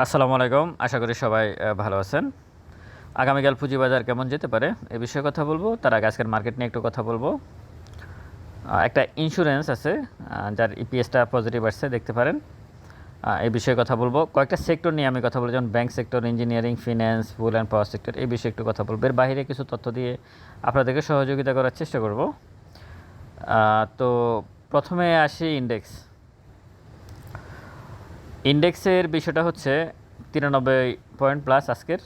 আসসালামু আলাইকুম। আশা করি সবাই ভালো আছেন। আগামীকাল পুঁজিবাজার কেমন যেতে পারে এ বিষয়ে কথা বলব। তার আগে আজকের মার্কেট নিয়ে একটু কথা বলব। একটা ইন্স্যুরেন্স আছে যার ইপিএসটা পজিটিভ আসছে, দেখতে পারেন। এই বিষয়ে কথা বলব। কয়েকটা সেক্টর নিয়ে আমি কথা বলব, যেমন bank sector engineering finance fuel and power sector এই বিষয়ে একটু কথা বলব। এর বাইরে কিছু তথ্য দিয়ে আপনাদেরকে সহযোগিতা করার চেষ্টা করব। তো প্রথমে আসি ইন্ডেক্স ইন্ডেক্সের বিষয়টা হচ্ছে তিরানব্বই পয়েন্ট প্লাস আজকের।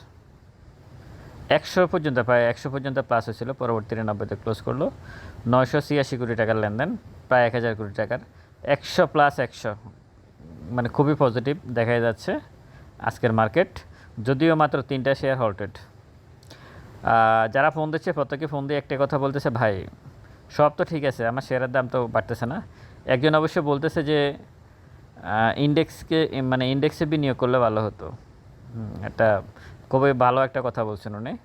একশো পর্যন্ত প্রায় একশো পর্যন্ত প্লাস হয়েছিল, পরবর্তী তিরানব্বইতে ক্লোজ করল। নয়শো ছিয়াশি কোটি টাকার লেনদেন, প্রায় এক হাজার কোটি টাকার। একশো প্লাস একশো মানে খুবই পজিটিভ দেখা যাচ্ছে আজকের মার্কেট যদিও মাত্র তিনটা শেয়ার হল্টেড যারা ফোন দিচ্ছে, প্রত্যেকে ফোন দিয়ে একটা কথা বলতেছে, ভাই, সব তো ঠিক আছে, আমার শেয়ারের দাম তো বাড়তেছে না। একজন অবশ্য বলতেছে যে ইন্ডেক্সকে মানে ইন্ডেক্সে বিনিয়োগ করলে ভালো হতো। একটা খুবই ভালো একটা কথা বলছেন উনি।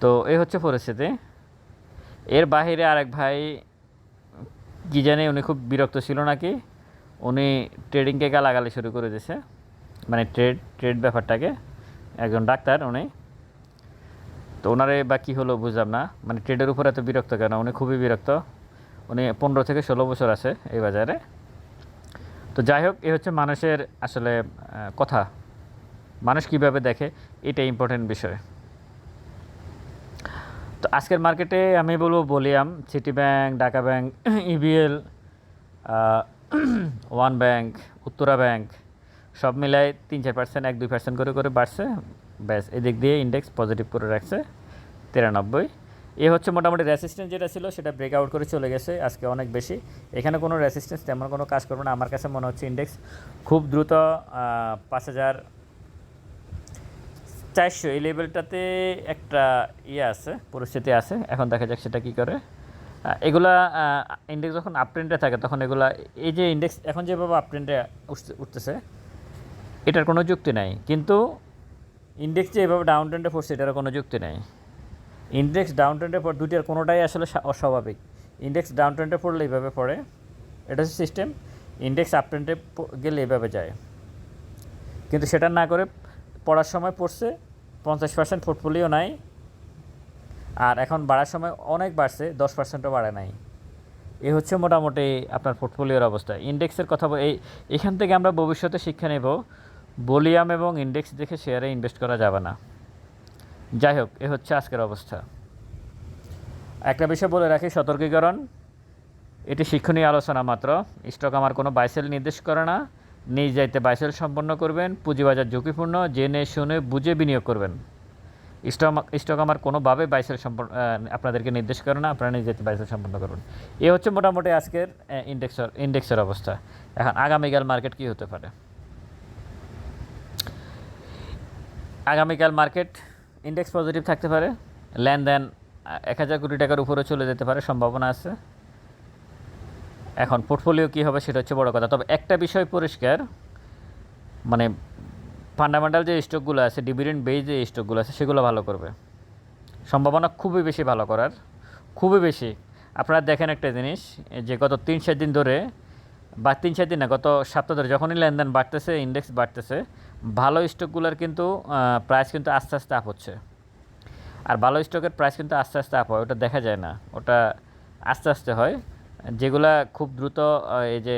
তো এই হচ্ছে পরিস্থিতি। এর বাহিরে আরেক ভাই, কী জানি উনি খুব বিরক্ত ছিল নাকি? উনি ট্রেডিংকে গালাগালি শুরু করে দিয়েছে মানে ট্রেড ট্রেড ব্যাপারটাকে। একজন ডাক্তার উনি। তো ওনারে বা কী হলো বুঝলাম না। মানে ট্রেডের উপর এত বিরক্ত কেন? উনি খুবই বিরক্ত। উনি পনেরো থেকে ষোলো বছর আছে এই বাজারে। তো যাই হোক, এ হচ্ছে মানুষের আসলে কথা। মানুষ কীভাবে দেখে এটা ইম্পর্টেন্ট বিষয়। তো আজকের মার্কেটে আমি বলব বলিয়াম city bank, Dhaka bank EBL one bank, Uttara bank, সব মিলায় তিন চার পার্সেন্ট এক দুই পার্সেন্ট করে করে বাড়ছে। ব্যাস, এদিক দিয়ে ইন্ডেক্স পজিটিভ করে রাখছে, তিরানব্বই। এ হচ্ছে মোটামুটি রেসিস্ট্যান্স যেটা ছিল, সেটা ব্রেকআউট করে চলে গেছে আজকে অনেক বেশি। এখানে কোনো রেসিস্ট্যান্স তেমন কোনো কাজ করবে না। আমার কাছে মনে হচ্ছে ইন্ডেক্স খুব দ্রুত পাঁচ হাজার চারশো। এই লেভেলটাতে একটা ইয়ে আছে, পরিস্থিতি আছে। এখন দেখা যাক সেটা কী করে। এগুলা ইন্ডেক্স যখন আপ ট্রেন্ডে থাকে, তখন এগুলা, এই যে ইন্ডেক্স এখন যেভাবে আপ ট্রেন্ডে উঠতেছে, এটার কোনো যুক্তি নাই। কিন্তু ইন্ডেক্স যে এভাবে ডাউন ট্রেন্ডে পড়ছে এটার কোনো যুক্তি নাই। ইন্ডেক্স ডাউন ট্রেন্ডে পর দুইটার কোনোটাই আসলে অস্বাভাবিক। ইন্ডেক্স ডাউন ট্রেন্ডে পড়লে এইভাবে পড়ে। এটা হচ্ছে সিস্টেম ইন্ডেক্স আপ ট্রেন্ডে গেলে এভাবে যায়। কিন্তু সেটা না করে পড়ার সময় পড়ছে, পঞ্চাশ পার্সেন্ট পোর্টফোলিও নাই। আর এখন বাড়ার সময় অনেক বাড়ছে, দশ পার্সেন্টও বাড়ে নাই। এ হচ্ছে মোটামুটি আপনার পোর্টফোলিওর অবস্থা। ইন্ডেক্সের কথা এই, এখান থেকে আমরা ভবিষ্যতে শিক্ষা নেব। বলিয়াম এবং ইন্ডেক্স দেখে শেয়ারে ইনভেস্ট করা যাবে না। যাই হোক, এ হচ্ছে আজকের অবস্থা। একটা বিষয় বলে রাখি, সতর্কীকরণ। এটি শিক্ষণীয় আলোচনা মাত্র। স্টক আমার কোনো বাইসেল নির্দেশ করে না। নিজ যাইতে বাইসেল সম্পন্ন করবেন, পুঁজিবাজার ঝুঁকিপূর্ণ, জেনে শুনে বুঝে বিনিয়োগ করবেন। স্টক স্টক আমার কোনোভাবে বাইসেল সম্পন্ন আপনাদেরকে নির্দেশ করে না, আপনারা নিজ যাইতে বাইসেল সম্পন্ন করবেন এ হচ্ছে মোটামুটি আজকের ইন্ডেক্সের ইন্ডেক্সের অবস্থা। এখন আগামীকাল মার্কেট কী হতে পারে? আগামীকাল মার্কেট ইন্ডেক্স পজিটিভ থাকতে পারে, লেনদেন এক হাজার কোটি টাকার উপরে চলে যেতে পারে, সম্ভাবনা আছে। এখন পোর্টফোলিও কী হবে সেটা হচ্ছে বড় কথা। তবে একটা বিষয় পরিষ্কার মানে ফান্ডামেন্টাল যে স্টকগুলো আছে ডিভিডেন্ড বেজ যে স্টকগুলো আছে, সেগুলো ভালো করবে। সম্ভাবনা খুবই বেশি ভালো করার, খুবই বেশি। আপনারা দেখেন একটা জিনিস, যে গত তিন চার দিন ধরে বা তিন চার দিন না। গত সপ্তাহ ধরে যখনই লেনদেন বাড়তেছে ইন্ডেক্স বাড়তেছে, ভালো স্টকগুলোর কিন্তু প্রাইস কিন্তু আস্তে আস্তে আপ হচ্ছে। আর ভালো স্টকের প্রাইস কিন্তু আস্তে আস্তে আপ হয়, ওটা দেখা যায় না। ওটা আস্তে আস্তে হয়। যেগুলা খুব দ্রুত এই যে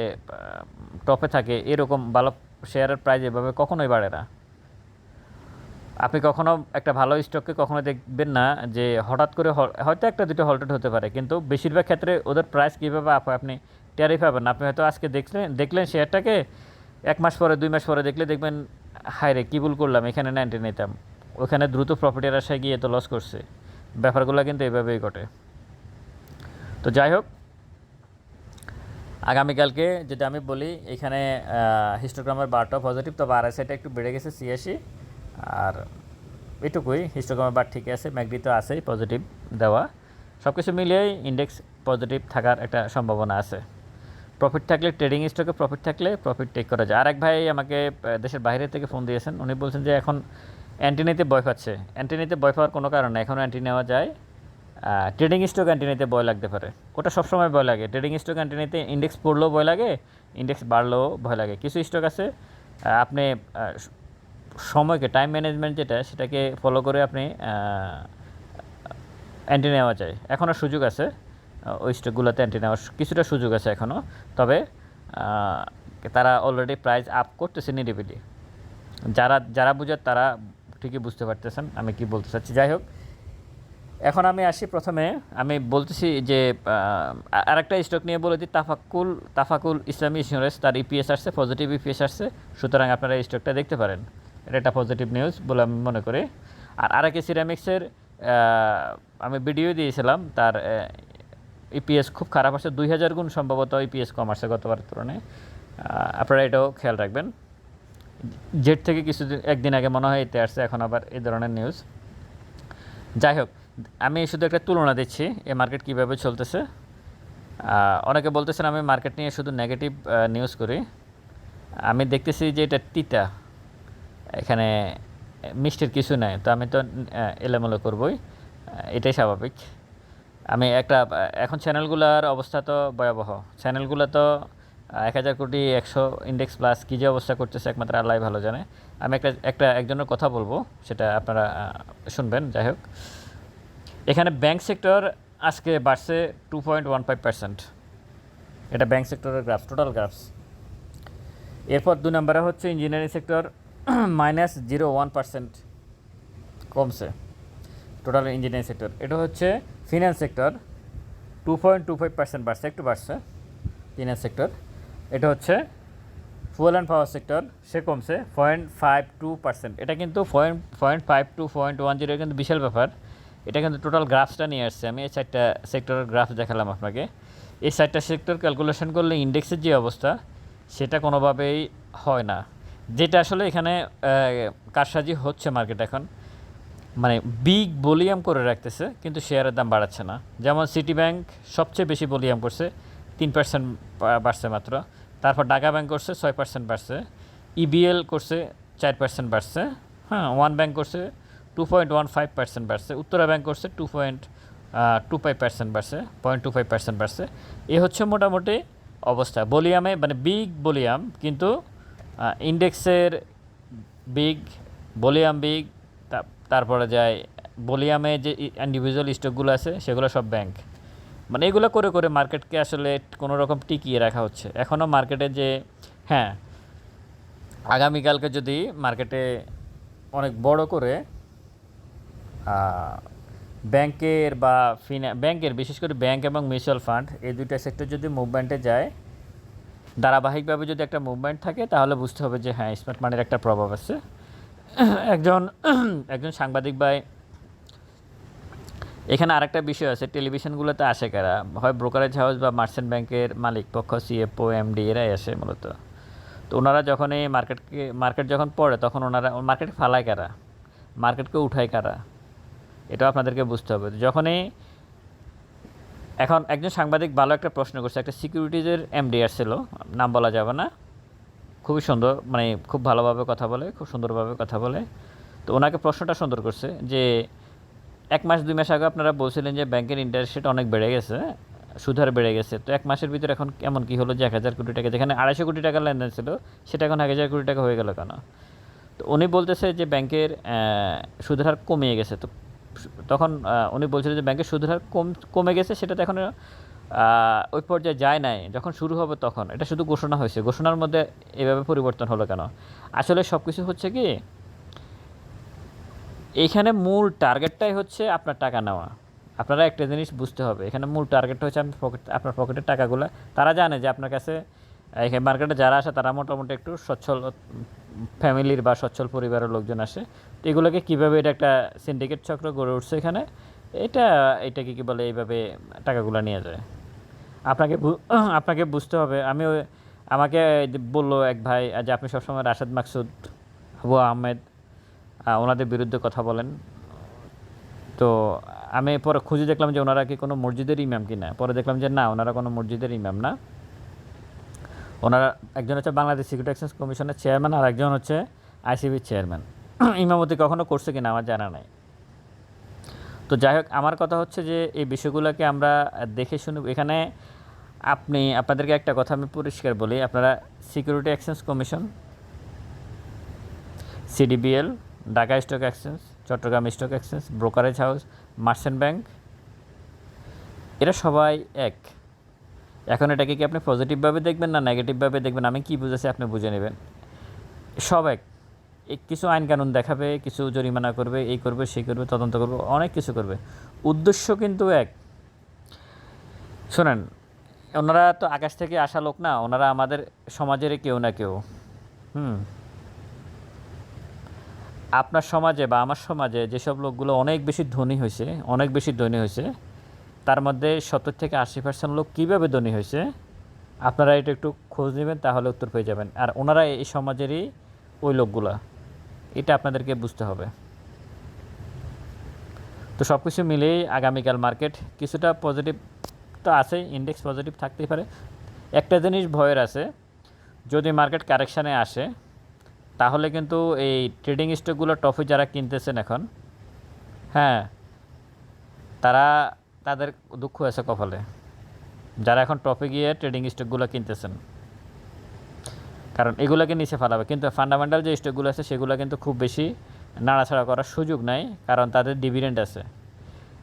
টপে থাকে, এরকম ভালো শেয়ারের প্রাইস এভাবে কখনোই বাড়ে না। আপনি কখনো একটা ভালো স্টককে কখনো দেখবেন না যে, হঠাৎ করে হয়তো একটা দুটো হল্টেড হতে পারে, কিন্তু বেশিরভাগ ক্ষেত্রে ওদের প্রাইস কীভাবে আপ হয়, আপনি টেরই পাবেন। না আপনি হয়তো আজকে দেখলেন দেখলেন শেয়ারটাকে, এক মাস পরে, দুই মাস পরে দেখলে দেখবেন, হায় রে, কী ভুল করলাম, এখানে নাইনটি নিতাম। ওখানে দ্রুত প্রফিটের আশায় গিয়ে তো লস করছে। ব্যাপারগুলো কিন্তু এভাবেই ঘটে। তো যাই হোক, আগামীকালকে যেটা আমি বলি, এখানে হিস্টোগ্রামের বারটা পজিটিভ তবে আর একটু বেড়ে গেছে, ছিয়াশি। আর এটুকুই হিস্টোগ্রামের বার ঠিক আছে ম্যাগডি তো আছেই পজিটিভ দেওয়া। সব কিছু মিলিয়েই ইন্ডেক্স পজিটিভ থাকার একটা সম্ভাবনা আছে। প্রফিট থাকলে ট্রেডিং স্টকে প্রফিট থাকলে প্রফিট টেক করা যায়। আরেক ভাই আমাকে দেশের বাইরে থেকে ফোন দিয়েছেন। উনি বলছেন যে এখন অ্যান্টিনিতে ভয় পাচ্ছে। অ্যান্টিনিতে ভয় পাওয়ার কোনো কারণ নেই। এখনও অ্যান্টি নেওয়া যায়। ট্রেডিং স্টক অ্যান্টিনিতে ভয় লাগতে পারে। ওটা সবসময় ভয় লাগে। ট্রেডিং স্টক অ্যান্টিনিতে ইন্ডেক্স পড়লেও ভয় লাগে ইন্ডেক্স বাড়লেও ভয় লাগে। কিছু স্টক আছে আপনি সময়কে টাইম ম্যানেজমেন্ট যেটা, সেটাকে ফলো করে আপনি অ্যান্টি নেওয়া যায়। এখনও সুযোগ আছে। ওই স্টকগুলোতে অ্যান্টি নেওয়ার কিছুটা সুযোগ আছে এখনও তবে তারা অলরেডি প্রাইস আপ করতেছে নিরিবিলি। যারা যারা বুঝার তারা ঠিকই বুঝতে পারতেছেন, আমি কি বলতে চাচ্ছি। যাই হোক, এখন আমি আসি প্রথমে। আমি বলতেছি যে আরেকটা স্টক নিয়ে বলে দিই তাফাকুল তাফাকুল ইসলামী ইন্স্যুরেন্স তার ইপিএস আসছে পজিটিভ ইপিএস আসছে। সুতরাং আপনারা এই স্টকটা দেখতে পারেন। এটা একটা পজিটিভ নিউজ বলে আমি মনে করি। আর আরেকে সিরামিক্সের আমি ভিডিও দিয়েছিলাম, তার ইপিএস খুব খারাপ আসছে দুই হাজার গুণ সম্ভবত ইপিএস কম আসছে গতবার তুলনায়। আপনারা এটাও খেয়াল রাখবেন। জেট থেকে কিছুদিন, একদিন আগে মনে হয় এতে আসছে, এখন আবার এই ধরনের নিউজ যাই হোক, আমি শুধু একটা তুলনা দিচ্ছি এই মার্কেট কীভাবে চলতেছে। অনেকে বলতেছেন আমি মার্কেট নিয়ে শুধু নেগেটিভ নিউজ করি। আমি দেখতেছি যে এটা তিতা। এখানে মিষ্টির কিছু নাই, তো আমি তো এলোমেলো করবই। এটাই স্বাভাবিক। আমি একটা, এখন চ্যানেলগুলোর অবস্থা তো ভয়াবহ। চ্যানেলগুলো তো এক হাজার কোটি একশো ইন্ডেক্স প্লাস কী যে অবস্থা করতেছে একমাত্র আল্লাহ ভালো জানে। আমি একটা একটা, একজনের কথা বলব, সেটা আপনারা শুনবেন, যাই হোক। এখানে ব্যাংক সেক্টর আজকে বাড়ছে two point one five percent এটা ব্যাংক সেক্টরের গ্রাফস টোটাল গ্রাফস এরপর দু নম্বরে হচ্ছে engineering sector minus zero one percent কমছে টোটাল ইঞ্জিনিয়ারিং সেক্টর এটা হচ্ছে finance sector two point two five percent বাড়ছে, একটু বাড়ছে। ফিনান্স সেক্টর এটা হচ্ছে ফুয়েল অ্যান্ড পাওয়ার সেক্টর সে কমছে পয়েন্ট ফাইভ টু পার্সেন্ট এটা কিন্তু point point five two point one zero কিন্তু বিশাল ব্যাপার। এটা কিন্তু টোটাল গ্রাফসটা নিয়ে আসছে। আমি এই চারটা সেক্টরের গ্রাফ দেখালাম আপনাকে। এই চারটা সেক্টর ক্যালকুলেশন করলে ইন্ডেক্সের যে অবস্থা, সেটা কোনোভাবেই হয় না। যেটা আসলে এখানে কারসাজি হচ্ছে মার্কেট এখন। মানে বিগ ভলিউম করে রাখতেছে, কিন্তু শেয়ারের দাম বাড়াচ্ছে না। যেমন সিটি ব্যাংক সবচেয়ে বেশি ভলিউম করছে, তিন পার্সেন্ট বাড়ছে মাত্র। তারপর ঢাকা ব্যাংক করছে, ছয় পার্সেন্ট বাড়ছে। ইবিএল করছে, চার পার্সেন্ট বাড়ছে। হ্যাঁ ওয়ান ব্যাংক করছে two point one five percent বাড়ছে। উত্তরা ব্যাংক করছে two point two five percent বাড়ছে পয়েন্ট টু ফাইভ পার্সেন্ট বাড়ছে। এ হচ্ছে মোটামুটি অবস্থা। বলিয়ামে মানে বিগ বলিয়াম কিন্তু ইন্ডেক্সের বিগ বলিয়াম বিগ তারপরে যায় বলিয়ামে যে ইন্ডিভিজুয়াল স্টকগুলো আছে, সেগুলো সব ব্যাংক মানে এগুলো করে করে মার্কেটকে আসলে কোনো রকম টিকিয়ে রাখা হচ্ছে। এখনও মার্কেটে যে হ্যাঁ আগামীকালকে যদি মার্কেটে অনেক বড় করে ব্যাংকের বা ফিনা ব্যাংকের বিশেষ করে ব্যাংক এবং মিউচুয়াল ফান্ড এই দুইটা সেক্টর যদি মুভমেন্টে যায়, ধারাবাহিকভাবে যদি একটা মুভমেন্ট থাকে, তাহলে বুঝতে হবে যে হ্যাঁ স্মার্ট মানির একটা প্রভাব আছে। একজন একজন সাংবাদিক ভাই, এখানে আরেকটা বিষয় আছে, টেলিভিশনগুলোতে আসে কারা? হয় ব্রোকারেজ হাউস বা মার্চেন্ট ব্যাংকের মালিক পক্ষ সিএফও এমডি এরাই আসে মূলত। তো ওনারা যখন এই মার্কেটকে, মার্কেট যখন পড়ে, তখন ওনারা, মার্কেট ফালায় কারা? মার্কেটকে উঠায় কারা? এটাও আপনাদেরকে বুঝতে হবে। যখনই এখন একজন সাংবাদিক ভালো একটা প্রশ্ন করছে, একটা সিকিউরিটিজের এমডি আসছিল নাম বলা যাবে না খুবই সুন্দর মানে খুব ভালোভাবে কথা বলে, খুব সুন্দরভাবে কথা বলে। তো ওনাকে প্রশ্নটা সুন্দর করছে যে, এক মাস, দুই মাস আগে আপনারা বলছিলেন যে ব্যাংকের ইন্টারেস্ট রেট অনেক বেড়ে গেছে সুধার বেড়ে গেছে। তো এক মাসের ভিতরে এখন এমন কি হলো যে এক হাজার কোটি টাকা, যেখানে আড়াইশো কোটি টাকা লেনদেন ছিল, সেটা এখন এক হাজার কোটি টাকা হয়ে গেল কেন? তো উনি বলতেছে যে ব্যাংকের সুদের হার কমিয়ে গেছে। তো তখন উনি বলছিলেন যে ব্যাংকের সুদের হার কম, কমে গেছে, সেটা তো এখন ওই পর্যায়ে যায় নাই, যখন শুরু হবে তখন। এটা শুধু ঘোষণা হয়েছে। ঘোষণার মধ্যে এভাবে পরিবর্তন হলো কেন? আসলে সব কিছু হচ্ছে কি এইখানে মূল টার্গেটটাই হচ্ছে আপনার টাকা নেওয়া। আপনারা একটা জিনিস বুঝতে হবে, এখানে মূল টার্গেটটা হচ্ছে আপনি পকেট, আপনার পকেটের টাকাগুলো, তারা জানে যে আপনার কাছে এখানে মার্কেটে যারা আসে তারা মোটামুটি একটু সচ্ছল ফ্যামিলির বা সচ্ছল পরিবারের লোকজন আসে। তো এগুলোকে কীভাবে এটা একটা সিন্ডিকেট চক্র গড়ে উঠছে এখানে, এটা, এটাকে কী বলে, এইভাবে টাকাগুলো নিয়ে যায়। আপনাকে আপনাকে বুঝতে হবে। আমি আমাকে বলল এক ভাই যে আপনি সবসময় রাশেদ মাকসুদ, আবু আহমেদ ওনাদের বিরুদ্ধে কথা বলেন। তো আমি পরে খুঁজে দেখলাম যে ওনারা কি কোনো মসজিদের ইমাম কি না পরে দেখলাম যে না, ওনারা কোনো মসজিদের ইমাম না। ওনারা একজন হচ্ছে বাংলাদেশ সিকিউরিটি এক্সচেঞ্জ কমিশনের চেয়ারম্যান আর একজন হচ্ছে আইসিবির চেয়ারম্যান। ইমামতি কখনো করছে কিনা আমার জানা নাই। তো যাই হোক, আমার কথা হচ্ছে যে এই বিষয়গুলোকে আমরা দেখে শুনে, এখানে আপনি, আপনাদেরকে একটা কথা আমি পরিষ্কার বলি, আপনারা security exchange commission CDBL Dhaka stock exchange Chattogram stock exchange brokerage house merchant bank এরা সবাই এক। এখন এটাকে কি আপনি পজিটিভভাবে দেখবেন না নেগেটিভভাবে দেখবেন? আমি কি বুঝেছি আপনি বুঝে নেবেন। সব এক। কিছু আইন কানুন দেখাবে, কিছু জরিমানা করবে, এই করবে, সেই করবে, তদন্ত করবে, অনেক কিছু করবে। উদ্দেশ্য কিন্তু এক। শোনেন ওনারা তো আকাশ থেকে আসা লোক না, ওনারা আমাদের সমাজের কেউ না কেউ। হুম। আপনার সমাজে বা আমার সমাজে যেসব লোকগুলো অনেক বেশি ধনী হয়েছে, অনেক বেশি ধনী হয়েছে, তার মধ্যে সত্তর থেকে আশি পার্সেন্ট লোক কীভাবে ধনী হয়েছে? আপনারা এটা একটু খোঁজ নেবেন, তাহলে উত্তর পেয়ে যাবেন। আর ওনারা এই সমাজেরই ওই লোকগুলা, এটা আপনাদেরকে বুঝতে হবে। তো সব কিছু মিলেই আগামীকাল মার্কেট কিছুটা পজিটিভ তো আছে ইন্ডেক্স পজিটিভ থাকতেই পারে। একটা জিনিস ভয়ের আছে, যদি মার্কেট কারেকশানে আসে, তাহলে কিন্তু এই ট্রেডিং স্টকগুলো টফি যারা কিনতেছেন এখন হ্যাঁ তারা তাদের দুঃখ আছে কপালে, যারা এখন টপে গিয়ে ট্রেডিং স্টকগুলো কিনতেছেন। কারণ এগুলোকে নিচে ফেলাবে, কিন্তু ফান্ডামেন্টাল যে স্টকগুলো আছে, সেগুলো কিন্তু খুব বেশি নাড়াছাড়া করার সুযোগ নাই, কারণ তাদের ডিভিডেন্ড আছে।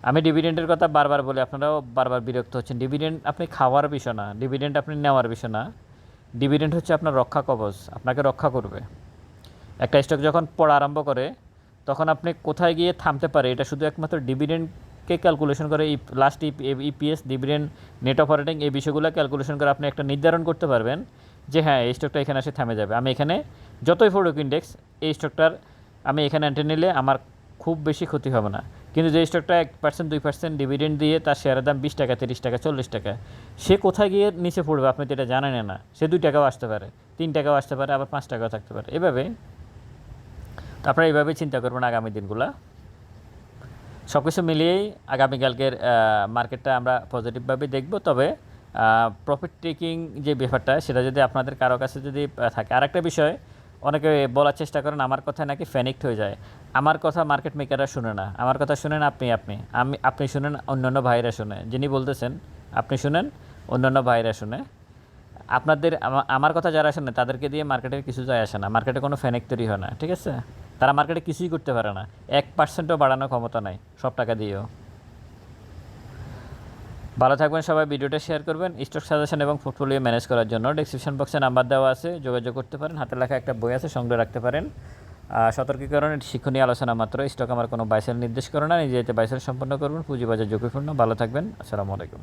আমি ডিভিডেন্ডের কথা বারবার বলি, আপনারাও বারবার বিরক্ত হচ্ছেন। ডিভিডেন্ড আপনি খাওয়ার বিষয় না ডিভিডেন্ড আপনি নেওয়ার বিষয় না। ডিভিডেন্ড হচ্ছে আপনার রক্ষা কবচ, আপনাকে রক্ষা করবে। একটা স্টক যখন পড়া আরম্ভ করে, তখন আপনি কোথায় গিয়ে থামতে পারে? এটা শুধু একমাত্র ডিভিডেন্ডকে ক্যালকুলেশন করে এই last EPS dividend net operating এই বিষয়গুলো ক্যালকুলেশন করে আপনি একটা নির্ধারণ করতে পারবেন যে হ্যাঁ এই স্টকটা এখানে এসে থামে যাবে। আমি এখানে যতই ফোরক ইন্ডেক্স এই স্টকটার আমি এখানে এন্ট্রি নিলে আমার খুব বেশি ক্ষতি হবে না। কিন্তু যে স্টকটা এক পার্সেন্ট দুই পার্সেন্ট ডিভিডেন্ড দিয়ে তার শেয়ারের দাম বিশ টাকা, তিরিশ টাকা, চল্লিশ টাকা, সে কোথায় গিয়ে নিচে পড়বে আপনি তো এটা জানেন না। সে দুই টাকাও আসতে পারে, তিন টাকাও আসতে পারে, আবার পাঁচ টাকাও থাকতে পারে। এভাবে আপনারা এইভাবে চিন্তা করবেন আগামী দিনগুলা। সব কিছু মিলিয়েই আগামীকালকের মার্কেটটা আমরা পজিটিভভাবে দেখব। তবে প্রফিট টেকিং যে ব্যাপারটা, সেটা যদি আপনাদের কারও কাছে যদি থাকে। আরেকটা বিষয় অনেকে বলার চেষ্টা করেন, আমার কথা নাকি ফ্যানিক্ট হয়ে যায়। আমার কথা মার্কেট মেকাররা শুনে না। আমার কথা শুনেন আপনি আপনি। আমি, আপনি শুনেন, অন্যান্য ভাইরা শুনে। যিনি বলতেছেন, আপনি শুনেন, অন্যান্য ভাইরা শুনে। আপনাদের আমার কথা যারা শোনে, তাদেরকে দিয়ে মার্কেটের কিছু যায় আসে না। মার্কেটে কোনো ফ্যানিক তৈরি হয় না, ঠিক আছে? তারা মার্কেটে কিছুই করতে পারে না। এক পার্সেন্টও বাড়ানোর ক্ষমতা নাই, সব টাকা দিয়েও। ভালো থাকবেন সবাই, ভিডিওটা শেয়ার করবেন। স্টক সাজেশন এবং পোর্টফোলিও ম্যানেজ করার জন্য ডিসক্রিপশন বক্সে নাম্বার দেওয়া আছে, যোগাযোগ করতে পারেন। হাতে লেখা একটা বই আছে, সংগ্রহ রাখতে পারেন। সতর্কীকরণ, এটি শিক্ষণীয় আলোচনা মাত্র। স্টক আমার কোনো বাইসেল নির্দেশ করে না, নিজে এতে বাইসেল সম্পন্ন করবেন। পুঁজিবাজার ঝুঁকিপূর্ণ। ভালো থাকবেন। আসসালামু আলাইকুম।